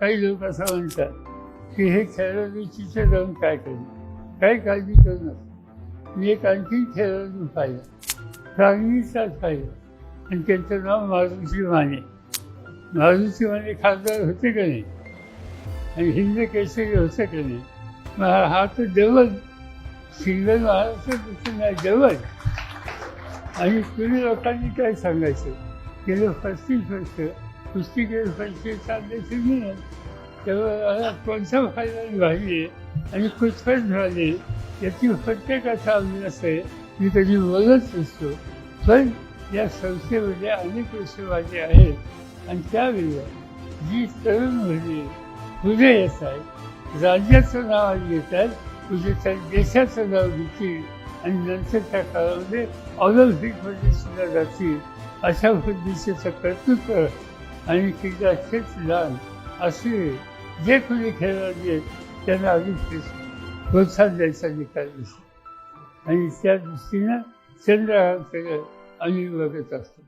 काही लोक असं म्हणतात की हे खेळाडू तिथे जाऊन काय करू? काही काळजी करू नका मी एक आणखी खेळाडू पाहिलं. सांगलीचाच पाहिलं. आणि त्यांचं नाव मारुती माने. मारुती माने खासदार होते का नाही? आणि हिंद केसरी होतं का नाही? मग हा- तर देवल सिंगल महाराष्ट्र नाही देवल आणि तुम्ही लोकांनी काय सांगायचं? गेलं पस्तीस वर्ष कुस्ती गेलं पस्तीस चालण्याचे तेव्हा कोणता फायदा वाढले आणि कुचकट झाले याची प्रत्येकाचा अभ्यास आहे मी कधी बोलत नसतो पण या संस्थेमध्ये अनेक विषयवादी आहेत आणि त्यावेळी जी तरुण मुली पुढे येत आहेत राज्याचं नाव घेत घेतात पुढे त्या देशाचं नाव घेतील आणि नंतर त्या काळामध्ये ऑलिम्पिकमध्ये सुद्धा जातील अशा पद्धतीचं कर्तृत्व आणि क्रीडा लहान असे जे कोणी खेळाडू त्यांना अधिक प्रोत्साहन द्यायचा निकाल दिसतो? आणि त्या दृष्टीनं चंद्रकांतकडे आम्ही बघत असतो.